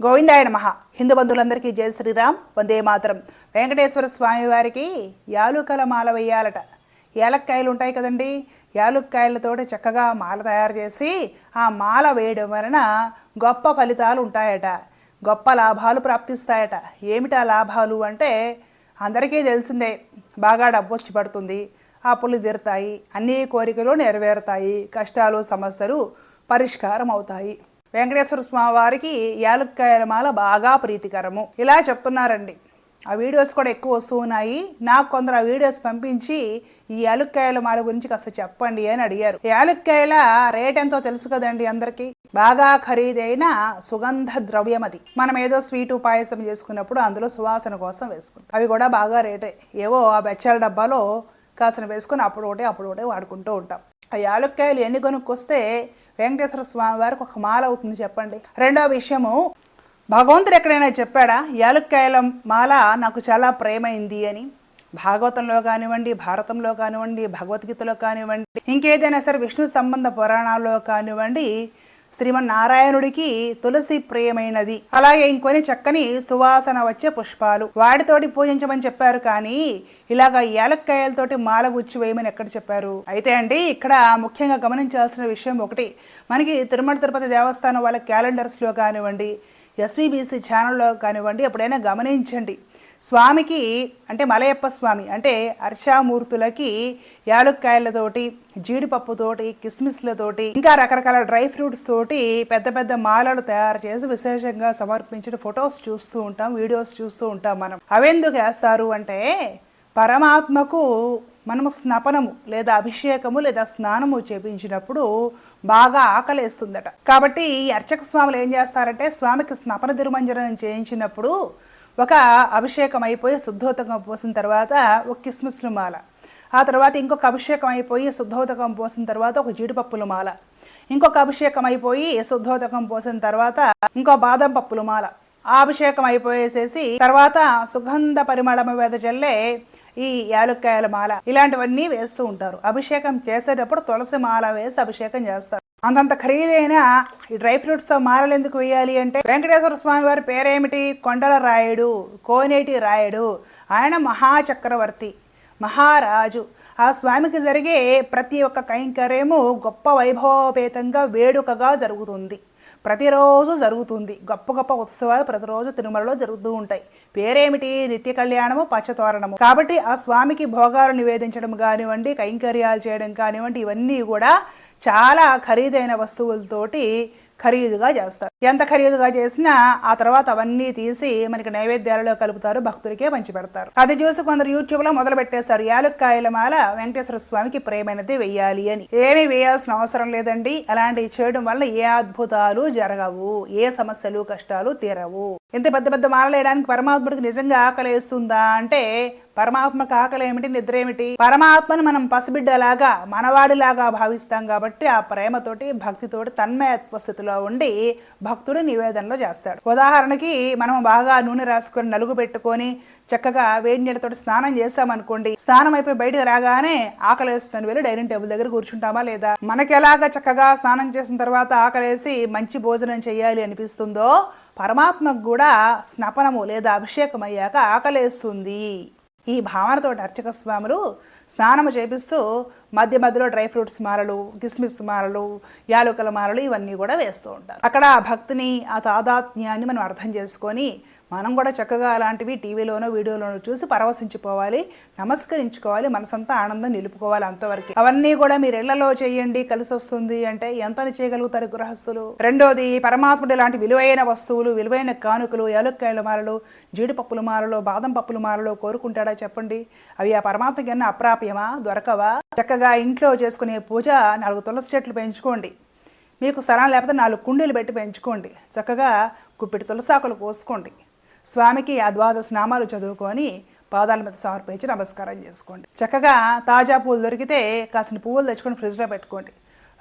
గోవిందాయన మహా హిందూ బంధువులందరికీ జయ శ్రీరామ్. వందే మాతరం. వెంకటేశ్వర స్వామి వారికి యాలుకల మాల వేయాలట. యాలక్కాయలు ఉంటాయి కదండి. యాలుక్కాయలతోటి చక్కగా మాల తయారు చేసి ఆ మాల వేయడం వలన గొప్ప ఫలితాలు ఉంటాయట. గొప్ప లాభాలు ప్రాప్తిస్తాయట. ఏమిటా లాభాలు అంటే అందరికీ తెలిసిందే. బాగా డబ్బు వచ్చి పడుతుంది. అప్పులు తీరుతాయి. అన్ని కోరికలు నెరవేరుతాయి. కష్టాలు సమస్యలు పరిష్కారం అవుతాయి వెంకటేశ్వర స్వామి వారికి యాలుక్కాయల మాల బాగా ప్రీతికరము. ఇలా చెప్తున్నారండి. ఆ వీడియోస్ కూడా ఎక్కువ వస్తూ ఉన్నాయి. నాకు కొందరు ఆ వీడియోస్ పంపించి ఈ యాలుక్కాయల మాల గురించి కాస్త చెప్పండి అని అడిగారు. యాలుక్కాయల రేట్ ఎంతో తెలుసు కదండి అందరికీ. బాగా ఖరీదైన సుగంధ ద్రవ్యం అది. మనం ఏదో స్వీటు పాయసం చేసుకున్నప్పుడు అందులో సువాసన కోసం వేసుకుంటాం. అవి కూడా బాగా రేటే. ఏవో ఆ బెచ్చాల డబ్బాలో కాసిన వేసుకొని అప్పుడు ఒకటే అప్పుడు ఒకటే వాడుకుంటూ ఉంటాం. ఆ యాలుక్కాయలు ఎన్ని కొనుక్కొస్తే వెంకటేశ్వర స్వామి వారికి ఒక మాల అవుతుంది చెప్పండి. రెండో విషయము భగవంతుడు ఎక్కడైనా చెప్పాడా యాలుక్కాయల మాల నాకు చాలా ప్రేమైంది అని? భాగవతంలో కానివ్వండి భారతంలో కానివ్వండి భగవద్గీతలో కానివ్వండి ఇంకేదైనా సరే విష్ణు సంబంధ పురాణాల్లో కానివ్వండి శ్రీమన్నారాయణుడికి తులసి ప్రియమైనది. అలాగే ఇంకొని చక్కని సువాసన వచ్చే పుష్పాలు. వాటితోటి పూజించమని చెప్పారు కానీ ఇలాగ ఏలక్కాయలతోటి మాల గుచ్చి వేయమని ఎక్కడ చెప్పారు? అయితే అండి ఇక్కడ ముఖ్యంగా గమనించాల్సిన విషయం ఒకటి. మనకి తిరుమల తిరుపతి దేవస్థానం వాళ్ళ క్యాలెండర్స్లో కానివ్వండి ఎస్వీబీసీ ఛానల్లో కానివ్వండి ఎప్పుడైనా గమనించండి. స్వామికి అంటే మలయప్ప స్వామి అంటే అర్షామూర్తులకి యాలుక్కాయలతోటి జీడిపప్పుతోటి కిస్మిస్లతోటి ఇంకా రకరకాల డ్రై ఫ్రూట్స్ తోటి పెద్ద పెద్ద మాలలు తయారు చేసి విశేషంగా సమర్పించిన ఫొటోస్ చూస్తూ ఉంటాం వీడియోస్ చూస్తూ ఉంటాం మనం. అవెందుకు వేస్తారు అంటే పరమాత్మకు మనము స్నపనము లేదా అభిషేకము లేదా స్నానము చేపించినప్పుడు బాగా ఆకలేస్తుందట. కాబట్టి అర్చక స్వాములు ఏం చేస్తారంటే స్వామికి స్నపన తిరుమంజనం చేయించినప్పుడు ఒక అభిషేకం అయిపోయి శుద్ధోతకం పోసిన తర్వాత ఒక కిస్మిస్లు మాల. ఆ తర్వాత ఇంకొక అభిషేకం అయిపోయి శుద్ధోతకం పోసిన తర్వాత ఒక జీడిపప్పుల మాల. ఇంకొక అభిషేకం అయిపోయి శుద్ధోతకం పోసిన తర్వాత ఇంకో బాదం పప్పుల మాల. ఆ అభిషేకం అయిపోయేసేసి తర్వాత సుగంధ పరిమళము వెదజల్లే ఈ యాలుక్కాయల మాల. ఇలాంటివన్నీ వేస్తూ ఉంటారు. అభిషేకం చేసేటప్పుడు తులసి మాల వేసి అభిషేకం చేస్తారు. అంతంత ఖరీదైన ఈ డ్రై ఫ్రూట్స్ మారలేందుకు ఎందుకు వేయాలి అంటే వెంకటేశ్వర స్వామి వారి పేరేమిటి? కొండల రాయుడు కోనేటి రాయుడు. ఆయన మహాచక్రవర్తి మహారాజు. ఆ స్వామికి జరిగే ప్రతి ఒక్క కైంకర్యము గొప్ప వైభవపేతంగా వేడుకగా జరుగుతుంది. ప్రతిరోజు జరుగుతుంది. గొప్ప గొప్ప ఉత్సవాలు ప్రతిరోజు తిరుమలలో జరుగుతూ ఉంటాయి. పేరేమిటి? నిత్య కళ్యాణము పచ్చతోరణము. కాబట్టి ఆ స్వామికి భోగాలు నివేదించడం కానివ్వండి కైంకర్యాలు చేయడం కానివ్వండి ఇవన్నీ కూడా చాలా ఖరీదైన వస్తువులతోటి ఖరీదుగా చేస్తారు. ఎంత ఖరీదుగా చేసినా ఆ తర్వాత అవన్నీ తీసి మనకి నైవేద్యాలలో కలుపుతారు భక్తులకే పంచి పెడతారు అది చూసి కొందరు యూట్యూబ్లో మొదలు పెట్టేస్తారు. యాలుక్కాయల మాల వెంకటేశ్వర స్వామికి ప్రేమైనది వెయ్యాలి అని. ఏమీ వేయాల్సిన అవసరం లేదండి. అలాంటివి చేయడం వల్ల ఏ అద్భుతాలు జరగవు. ఏ సమస్యలు కష్టాలు తీరవు. ఇంత పెద్ద పెద్ద మాలలు వేయడానికి పరమాత్ముడికి నిజంగా ఆకలేస్తుందా అంటే పరమాత్మకు ఆకలి ఏమిటి నిద్ర ఏమిటి? పరమాత్మని మనం పసిబిడ్డలాగా మనవాడిలాగా భావిస్తాం కాబట్టి ఆ ప్రేమతోటి భక్తితోటి తన్మయత్వ స్థితిలో ఉండి భక్తుడు నివేదనలో చేస్తాడు. ఉదాహరణకి మనం బాగా నూనె రాసుకొని నలుగు పెట్టుకొని చక్కగా వేడి నీళ్ళతో స్నానం చేసామనుకోండి స్నానం అయిపోయి బయటకు రాగానే ఆకలేస్తుందని వెళ్ళి డైనింగ్ టేబుల్ దగ్గర కూర్చుంటామా లేదా? మనకి ఎలాగ చక్కగా స్నానం చేసిన తర్వాత ఆకలేసి మంచి భోజనం చేయాలి అనిపిస్తుందో పరమాత్మకు కూడా స్నపనము లేదా అభిషేకం అయ్యాక ఆకలేస్తుంది. ఈ భావనతో అర్చక స్వాములు స్నానము చేపిస్తూ మధ్య మధ్యలో డ్రై ఫ్రూట్స్ మాలలు కిస్మిస్ మాలలు యాలకుల మాలలు ఇవన్నీ కూడా వేస్తూ ఉంటారు. అక్కడ ఆ భక్తిని ఆ తాదాత్మ్యాన్ని మనం అర్థం చేసుకొని మనం కూడా చక్కగా అలాంటివి టీవీలోనో వీడియోలోనో చూసి పరవశించిపోవాలి నమస్కరించుకోవాలి మనసంతా ఆనందం నిలుపుకోవాలి అంతవరకు. అవన్నీ కూడా మీరు ఇళ్ళలో చేయండి కలిసి వస్తుంది అంటే ఎంత చేయగలుగుతారు గృహస్థులు? రెండోది పరమాత్ముడు ఇలాంటి విలువైన వస్తువులు విలువైన కానుకలు ఏలక్కాయల మాలలు జీడిపప్పుల మాలలో బాదం పప్పుల మాలలో కోరుకుంటాడా చెప్పండి? అవి ఆ పరమాత్మకి అన్న అప్రాప్యమా? దొరకవా? చక్కగా ఇంట్లో చేసుకునే పూజ నాలుగు తులసి చెట్లు పెంచుకోండి. మీకు స్థలం లేకపోతే నాలుగు కుండీలు పెట్టి పెంచుకోండి. చక్కగా కుప్పిటి తులసాకులు కోసుకోండి. స్వామికి ఆ ద్వాదశ నామాలు చదువుకొని పాదాల మీద సమర్పించి నమస్కారం చేసుకోండి. చక్కగా తాజా పూలు దొరికితే కాసిన పువ్వులు తెచ్చుకొని ఫ్రిడ్జ్లో పెట్టుకోండి.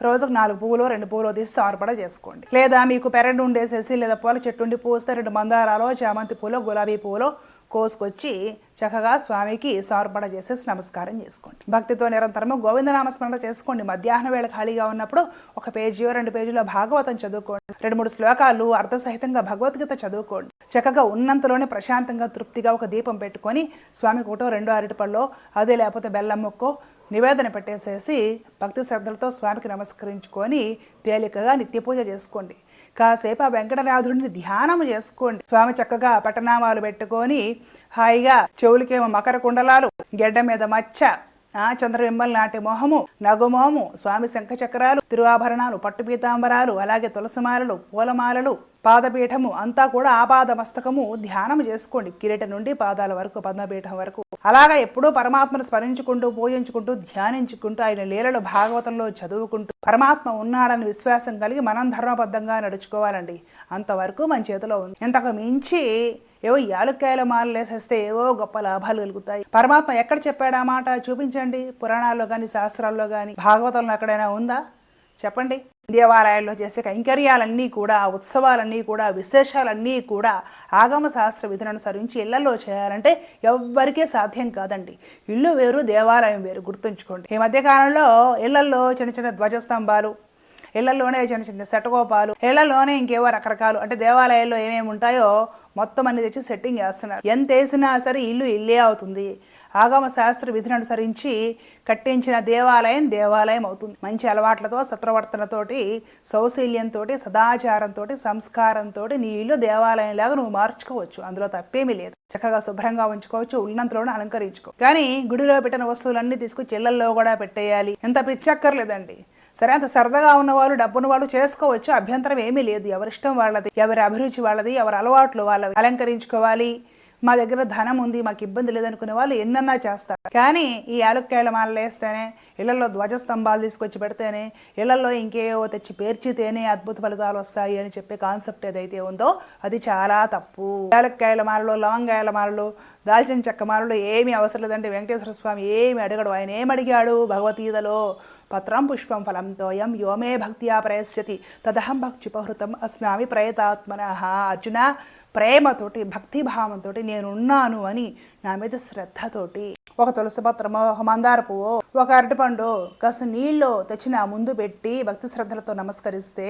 రోజుకు నాలుగు పువ్వులు రెండు పువ్వులు తీసి సమర్పణ చేసుకోండి. లేదా మీకు పెరడు ఉండేసేసి లేదా పూల చెట్టు ఉండి పూస్తే రెండు మందారాలో చామంతి పూలో గులాబీ పూలో కోసుకొచ్చి చక్కగా స్వామికి సమర్పణ చేసేసి నమస్కారం చేసుకోండి. భక్తితో నిరంతరము గోవింద స్మరణ చేసుకోండి. మధ్యాహ్నం వేళ ఖాళీగా ఉన్నప్పుడు ఒక పేజీయో రెండు పేజీలో భాగవతం చదువుకోండి. రెండు మూడు శ్లోకాలు అర్థసహితంగా భగవద్గీత చదువుకోండి. చక్కగా ఉన్నంతలోనే ప్రశాంతంగా తృప్తిగా ఒక దీపం పెట్టుకొని స్వామి ఒకటో రెండో అరటిపళ్ళో అదే లేకపోతే బెల్లం ముక్కో నివేదన పెట్టేసేసి భక్తి శ్రద్ధలతో స్వామికి నమస్కరించుకొని తేలికగా నిత్య పూజ చేసుకోండి. కాసేపు ఆ వెంకటనాథుడిని ధ్యానం చేసుకోండి. స్వామి చక్కగా పట్టనామాలు పెట్టుకొని హాయిగా చెవులకేమో మకర కుండలాలు గెడ్డ మీద మచ్చ ఆ చంద్రబింబల్ నాటి మొహము నగుమోహము స్వామి శంఖ చక్రాలు తిరువాభరణాలు పట్టు పీతాంబరాలు అలాగే తులసిమాలలు పూలమాలలు పాదపీఠము అంతా కూడా ఆపాద మస్తకము ధ్యానం చేసుకోండి. కిరీట నుండి పాదాల వరకు పద్మపీఠం వరకు. అలాగా ఎప్పుడూ పరమాత్మను స్మరించుకుంటూ పూజించుకుంటూ ధ్యానించుకుంటూ ఆయన లీలలు భాగవతంలో చదువుకుంటూ పరమాత్మ ఉన్నాడని విశ్వాసం కలిగి మనం ధర్మబద్ధంగా నడుచుకోవాలండి. అంతవరకు మన చేతిలో ఉంది. ఇంతకు మించి ఏవో యాలుక్కాయల మాలలేసేస్తే ఏవో గొప్ప లాభాలు కలుగుతాయి. పరమాత్మ ఎక్కడ చెప్పాడు ఆ మాట? చూపించండి. పురాణాల్లో కానీ శాస్త్రాల్లో కానీ భాగవతంలో ఎక్కడైనా ఉందా? చెప్పండి. దేవాలయాల్లో చేసే కైంకర్యాలన్నీ కూడా ఉత్సవాలన్నీ కూడా విశేషాలన్నీ కూడా ఆగమ శాస్త్ర విధులను అనుసరించి ఇళ్ళలో చేయాలంటే ఎవ్వరికీ సాధ్యం కాదండి. ఇల్లు వేరు దేవాలయం వేరు గుర్తుంచుకోండి. ఈ మధ్యకాలంలో ఇళ్ళల్లో చిన్న చిన్న ధ్వజస్తంభాలు ఇళ్ళలోనే చిన్న చిన్న శటకోపాలు ఇళ్ళలోనే ఇంకేవో రకరకాలు అంటే దేవాలయాల్లో ఏమేమి ఉంటాయో మొత్తం అన్ని తెచ్చి సెట్టింగ్ చేస్తున్నారు. ఎంత వేసినా సరే ఇల్లు ఇల్లే అవుతుంది. ఆగమ శాస్త్ర విధిని అనుసరించి కట్టించిన దేవాలయం దేవాలయం అవుతుంది. మంచి అలవాట్లతో సత్ప్రవర్తనతోటి సౌశీల్యంతో సదాచారంతో సంస్కారంతో నీ ఇల్లు దేవాలయంలాగా నువ్వు మార్చుకోవచ్చు. అందులో తప్పేమీ లేదు. చక్కగా శుభ్రంగా ఉంచుకోవచ్చు ఉన్నంతలోనే అలంకరించుకో. కానీ గుడిలో పెట్టిన వస్తువులన్నీ తీసుకొచ్చి ఇళ్ళల్లో కూడా పెట్టేయాలి. ఎంత పిచ్చక్కర్లేదండి. సరే అంత సరదాగా ఉన్న వాళ్ళు డబ్బున్న వాళ్ళు చేసుకోవచ్చు. అభ్యంతరం ఏమీ లేదు. ఎవరిష్టం వాళ్ళది ఎవరి అభిరుచి వాళ్ళది ఎవరి అలవాట్లు వాళ్ళవి. అలంకరించుకోవాలి. మా దగ్గర ధనం ఉంది మాకు ఇబ్బంది లేదనుకునే వాళ్ళు ఎన్నన్నా చేస్తారు. కానీ ఈ యాలక్కాయల మాలలు వేస్తేనే ఇళ్ళలో ధ్వజస్తంభాలు తీసుకొచ్చి పెడితేనే ఇళ్ళలో ఇంకేవో తెచ్చి పేర్చితేనే అద్భుత ఫలితాలు వస్తాయి అని చెప్పే కాన్సెప్ట్ ఏదైతే ఉందో అది చాలా తప్పు. యాలక్కాయల మాలలు లవంగాయల మాలలు దాల్చిన చెక్క మాలలు ఏమీ అవసరం లేదంటే వెంకటేశ్వర స్వామి ఏమి అడగడు. ఆయన ఏమడిగాడు అడిగాడు భగవద్గీతలో పత్రం పుష్పం ఫలం తోయం యోమే భక్త్యా ప్రయస్యతి తదహం భక్తిపహృతం అస్మామి ప్రయతాత్మన అర్జున ప్రేమతోటి భక్తిభావంతో నేనున్నాను అని నా మీద శ్రద్ధతోటి ఒక తులసి పత్రమో ఒక మందార పువ్వో ఒక అరటిపండు కాస్త నీళ్ళు తెచ్చిన ముందు పెట్టి భక్తి శ్రద్ధలతో నమస్కరిస్తే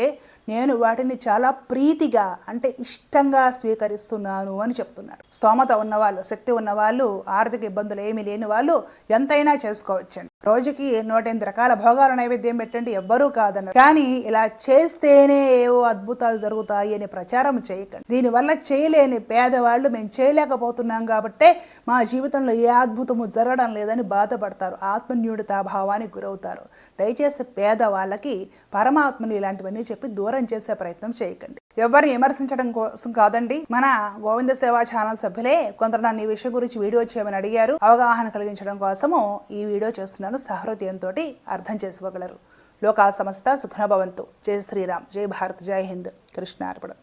నేను వాటిని చాలా ప్రీతిగా అంటే ఇష్టంగా స్వీకరిస్తున్నాను అని చెప్తున్నాడు. స్తోమత ఉన్నవాళ్ళు శక్తి ఉన్నవాళ్ళు ఆర్థిక ఇబ్బందులు ఏమీ లేని వాళ్ళు ఎంతైనా చేసుకోవచ్చండి. రోజుకి నూట ఎనిమిది రకాల భోగాల నైవేద్యం పెట్టండి ఎవ్వరూ కాదన్నారు. కానీ ఇలా చేస్తేనే ఏవో అద్భుతాలు జరుగుతాయి అని ప్రచారం చేయకండి. దీనివల్ల చేయలేని పేదవాళ్ళు మేము చేయలేకపోతున్నాం కాబట్టే మా జీవితంలో ఏ అద్భుతము జరగడం లేదని బాధపడతారు. ఆత్మన్యూ శూన్యుడితాభావానికి గురవుతారు. దయచేసి పేదవాళ్ళకి పరమాత్మని ఇలాంటివన్నీ చెప్పి దూరం చేసే ప్రయత్నం చేయకండి. ఎవరిని విమర్శించడం కోసం కాదండి. మన గోవింద సేవా ఛానల్ సభ్యులే కొందరు నన్ను ఈ విషయం గురించి వీడియో చేయమని అడిగారు. అవగాహన కలిగించడం కోసము ఈ వీడియో చేస్తున్నాను. సహృదయంతో అర్థం చేసుకోగలరు. లోకా సమస్త సుఖనభవంతు జై శ్రీరామ్. జై భారత్. జై హింద్. కృష్ణార్పణం